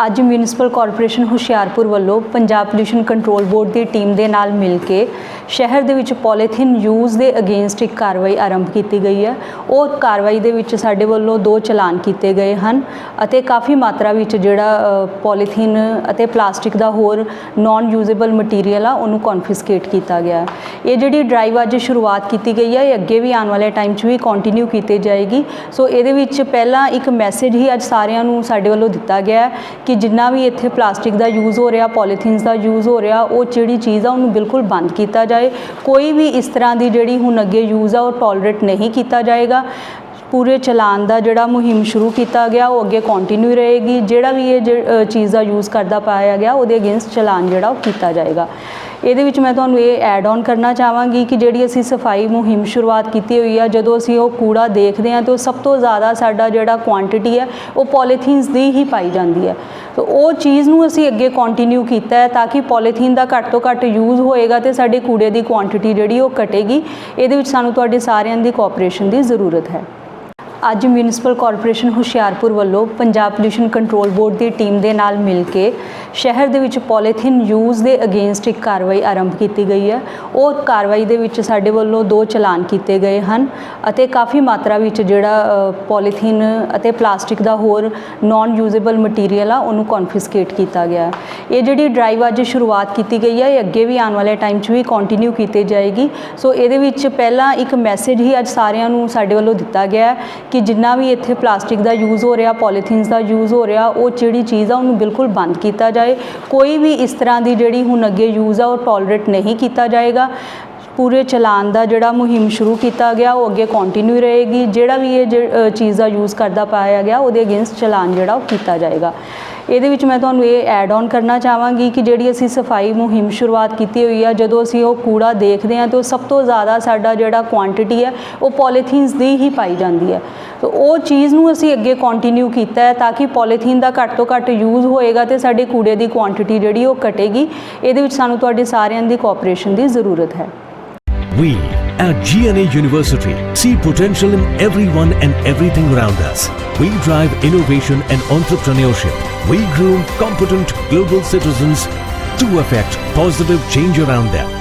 ਅੱਜ municipal corporation Hoshiarpur ਵੱਲੋਂ Punjab pollution control board ਦੀ ਟੀਮ ਦੇ ਨਾਲ ਮਿਲ ਕੇ ਸ਼ਹਿਰ ਦੇ ਵਿੱਚ ਪੋਲੀਥੀਨ ਯੂਜ਼ ਦੇ ਅਗੇਂਸਟ ਇੱਕ ਕਾਰਵਾਈ ਆਰੰਭ ਕੀਤੀ ਗਈ ਹੈ। ਉਹ ਕਾਰਵਾਈ ਦੇ ਵਿੱਚ ਸਾਡੇ ਵੱਲੋਂ ਦੋ ਚਲਾਨ ਕੀਤੇ ਗਏ ਹਨ ਅਤੇ ਕਾਫੀ ਮਾਤਰਾ ਵਿੱਚ ਜਿਹੜਾ ਪੋਲੀਥੀਨ ਅਤੇ ਪਲਾਸਟਿਕ ਦਾ ਹੋਰ ਨਾਨ ਯੂਜ਼ੇਬਲ ਮਟੀਰੀਅਲ ਆ, ਉਹਨੂੰ ਕਨਫਿਸਕੇਟ ਕੀਤਾ ਗਿਆ ਇਹ ਜਿਹੜੀ ਡਰਾਈਵ ਅੱਜ ਸ਼ੁਰੂਆਤ ਕੀਤੀ ਗਈ ਹੈ, ਇਹ ਅੱਗੇ ਵੀ ਆਉਣ ਵਾਲੇ ਟਾਈਮ 'ਚ ਵੀ ਕੰਟੀਨਿਊ ਕੀਤੀ ਜਾਏਗੀ। ਸੋ ਇਹਦੇ ਵਿੱਚ ਪਹਿਲਾਂ ਇੱਕ ਮੈਸੇਜ ਹੀ ਅੱਜ ਸਾਰਿਆਂ ਨੂੰ ਸਾਡੇ ਵੱਲੋਂ ਦਿੱਤਾ ਗਿਆ ਕਿ ਜਿੰਨਾ ਵੀ ਇੱਥੇ ਪਲਾਸਟਿਕ ਦਾ ਯੂਜ਼ ਹੋ ਰਿਹਾ, ਪੋਲੀਥੀਨਸ ਦਾ ਯੂਜ਼ ਹੋ ਰਿਹਾ, ਉਹ ਜਿਹੜੀ ਚੀਜ਼ ਆ, ਉਹਨੂੰ ਬਿਲਕੁਲ ਬੰਦ ਕੀਤਾ ਜਾਏ। ਕੋਈ ਵੀ ਇਸ ਤਰ੍ਹਾਂ ਦੀ ਜਿਹੜੀ ਹੁਣ ਅੱਗੇ ਯੂਜ਼ ਆ, ਉਹ ਟੋਲਰੇਟ ਨਹੀਂ ਕੀਤਾ ਜਾਏਗਾ। ਪੂਰੇ ਚਲਾਨ ਦਾ ਜਿਹੜਾ ਮੁਹਿੰਮ ਸ਼ੁਰੂ ਕੀਤਾ ਗਿਆ, ਉਹ ਅੱਗੇ ਕੰਟੀਨਿਊ ਰਹੇਗੀ। ਜਿਹੜਾ ਵੀ ਇਹ ਜ- ਚੀਜ਼ ਦਾ ਯੂਜ਼ ਕਰਦਾ ਪਾਇਆ ਗਿਆ, ਉਹਦੇ ਅਗੇਂਸਟ ਚਲਾਨ ਜਿਹੜਾ ਉਹ ਕੀਤਾ ਜਾਏਗਾ। ਇਹਦੇ ਵਿੱਚ ਮੈਂ ਤੁਹਾਨੂੰ ਇਹ ਐਡ ਆਨ ਕਰਨਾ ਚਾਹਾਂਗੀ ਕਿ ਜਿਹੜੀ ਅਸੀਂ ਸਫ਼ਾਈ ਮੁਹਿੰਮ ਸ਼ੁਰੂਆਤ ਕੀਤੀ ਹੋਈ ਆ, ਜਦੋਂ ਅਸੀਂ ਉਹ ਕੂੜਾ ਦੇਖਦੇ ਹਾਂ ਤੇ ਉਹ ਸਭ ਤੋਂ ਜ਼ਿਆਦਾ ਸਾਡਾ ਜਿਹੜਾ ਕੁਆਂਟੀਟੀ ਹੈ, ਉਹ ਪੋਲੀਥੀਨਸ ਦੀ ਹੀ ਪਾਈ ਜਾਂਦੀ ਹੈ। ਤਾਂ ਉਹ ਚੀਜ਼ ਨੂੰ ਅਸੀਂ ਅੱਗੇ ਕੰਟੀਨਿਊ ਕੀਤਾ ਹੈ ਤਾਂ ਕਿ ਪੋਲੀਥੀਨ ਦਾ ਘੱਟ ਤੋਂ ਘੱਟ ਯੂਜ਼ ਹੋਏਗਾ ਤੇ ਸਾਡੇ ਕੂੜੇ ਦੀ ਕੁਆਂਟੀਟੀ ਜਿਹੜੀ ਉਹ ਘਟੇਗੀ, ਇਹਦੇ ਵਿੱਚ ਸਾਨੂੰ ਤੁਹਾਡੇ ਸਾਰਿਆਂ ਦੀ ਕੋਆਪਰੇਸ਼ਨ ਦੀ ਜ਼ਰੂਰਤ ਹੈ। ਅੱਜ ਮਿਊਨਿਸਪਲ ਕਾਰਪੋਰੇਸ਼ਨ ਹੁਸ਼ਿਆਰਪੁਰ ਵੱਲੋਂ ਪੰਜਾਬ ਪੋਲਿਊਸ਼ਨ ਕੰਟਰੋਲ ਬੋਰਡ ਦੀ ਟੀਮ ਦੇ ਨਾਲ ਮਿਲ ਕੇ ਸ਼ਹਿਰ ਦੇ ਵਿੱਚ ਪੋਲੀਥੀਨ ਯੂਜ਼ ਦੇ ਅਗੇਂਸਟ ਇੱਕ ਕਾਰਵਾਈ ਆਰੰਭ ਕੀਤੀ ਗਈ ਹੈ। ਉਹ ਕਾਰਵਾਈ ਦੇ ਵਿੱਚ ਸਾਡੇ ਵੱਲੋਂ ਦੋ ਚਲਾਨ ਕੀਤੇ ਗਏ ਹਨ ਅਤੇ ਕਾਫੀ ਮਾਤਰਾ ਵਿੱਚ ਜਿਹੜਾ ਪੋਲੀਥੀਨ ਅਤੇ ਪਲਾਸਟਿਕ ਦਾ ਹੋਰ ਨਾਨ ਯੂਜ਼ੇਬਲ ਮਟੀਰੀਅਲ ਆ, ਉਹਨੂੰ ਕਨਫਿਸਕੇਟ ਕੀਤਾ ਗਿਆ ਇਹ ਜਿਹੜੀ ਡਰਾਈਵ ਅੱਜ ਸ਼ੁਰੂਆਤ ਕੀਤੀ ਗਈ ਹੈ, ਇਹ ਅੱਗੇ ਵੀ ਆਉਣ ਵਾਲੇ ਟਾਈਮ 'ਚ ਵੀ ਕੰਟੀਨਿਊ ਕੀਤੀ ਜਾਏਗੀ। ਸੋ ਇਹਦੇ ਵਿੱਚ ਪਹਿਲਾਂ ਇੱਕ ਮੈਸੇਜ ਹੀ ਅੱਜ ਸਾਰਿਆਂ ਨੂੰ ਸਾਡੇ ਵੱਲੋਂ ਦਿੱਤਾ ਗਿਆ ਕਿ ਜਿੰਨਾ ਵੀ ਇੱਥੇ ਪਲਾਸਟਿਕ ਦਾ ਯੂਜ਼ ਹੋ ਰਿਹਾ, ਪੋਲੀਥੀਨਸ ਦਾ ਯੂਜ਼ ਹੋ ਰਿਹਾ, ਉਹ ਜਿਹੜੀ ਚੀਜ਼ ਆ ਉਹਨੂੰ ਬਿਲਕੁਲ ਬੰਦ ਕੀਤਾ ਜਾਏ। ਕੋਈ ਵੀ ਇਸ ਤਰ੍ਹਾਂ ਦੀ ਜਿਹੜੀ ਹੁਣ ਅੱਗੇ ਯੂਜ਼ ਆ, ਉਹ ਟੋਲਰੇਟ ਨਹੀਂ ਕੀਤਾ ਜਾਏਗਾ। ਪੂਰੇ ਚਲਾਨ ਦਾ ਜਿਹੜਾ ਮੁਹਿੰਮ ਸ਼ੁਰੂ ਕੀਤਾ ਗਿਆ, ਉਹ ਅੱਗੇ ਕੰਟੀਨਿਊ ਰਹੇਗੀ। ਜਿਹੜਾ ਵੀ ਇਹ ਜ- ਚੀਜ਼ ਦਾ ਯੂਜ਼ ਕਰਦਾ ਪਾਇਆ ਗਿਆ, ਉਹਦੇ ਅਗੇਂਸਟ ਚਲਾਨ ਜਿਹੜਾ ਉਹ ਕੀਤਾ ਜਾਏਗਾ। ਇਹਦੇ ਵਿੱਚ ਮੈਂ ਤੁਹਾਨੂੰ ਇਹ ਐਡ ਆਨ ਕਰਨਾ ਚਾਹਾਂਗੀ ਕਿ ਜਿਹੜੀ ਅਸੀਂ ਸਫ਼ਾਈ ਮੁਹਿੰਮ ਸ਼ੁਰੂਆਤ ਕੀਤੀ ਹੋਈ ਆ, ਜਦੋਂ ਅਸੀਂ ਉਹ ਕੂੜਾ ਦੇਖਦੇ ਹਾਂ ਤੇ ਉਹ ਸਭ ਤੋਂ ਜ਼ਿਆਦਾ ਸਾਡਾ ਜਿਹੜਾ ਕੁਆਂਟੀਟੀ ਹੈ ਉਹ ਪੋਲੀਥੀਨਸ ਦੀ ਹੀ ਪਾਈ ਜਾਂਦੀ ਹੈ ਤਾਂ ਉਹ ਚੀਜ਼ ਨੂੰ ਅਸੀਂ ਅੱਗੇ ਕੰਟੀਨਿਊ ਕੀਤਾ ਹੈ ਤਾਂ ਕਿ ਪੋਲੀਥੀਨ ਦਾ ਘੱਟ ਤੋਂ ਘੱਟ ਯੂਜ਼ ਹੋਏਗਾ ਤੇ ਸਾਡੇ ਕੂੜੇ ਦੀ ਕੁਆਂਟੀਟੀ ਜਿਹੜੀ ਉਹ ਘਟੇਗੀ। ਇਹਦੇ ਵਿੱਚ ਸਾਨੂੰ ਤੁਹਾਡੇ ਸਾਰਿਆਂ ਦੀ ਕੋਆਪਰੇਸ਼ਨ ਦੀ ਜ਼ਰੂਰਤ ਹੈ। We at GNA University see potential in everyone and everything around us. We drive innovation and entrepreneurship. We groom competent global citizens to affect positive change around them.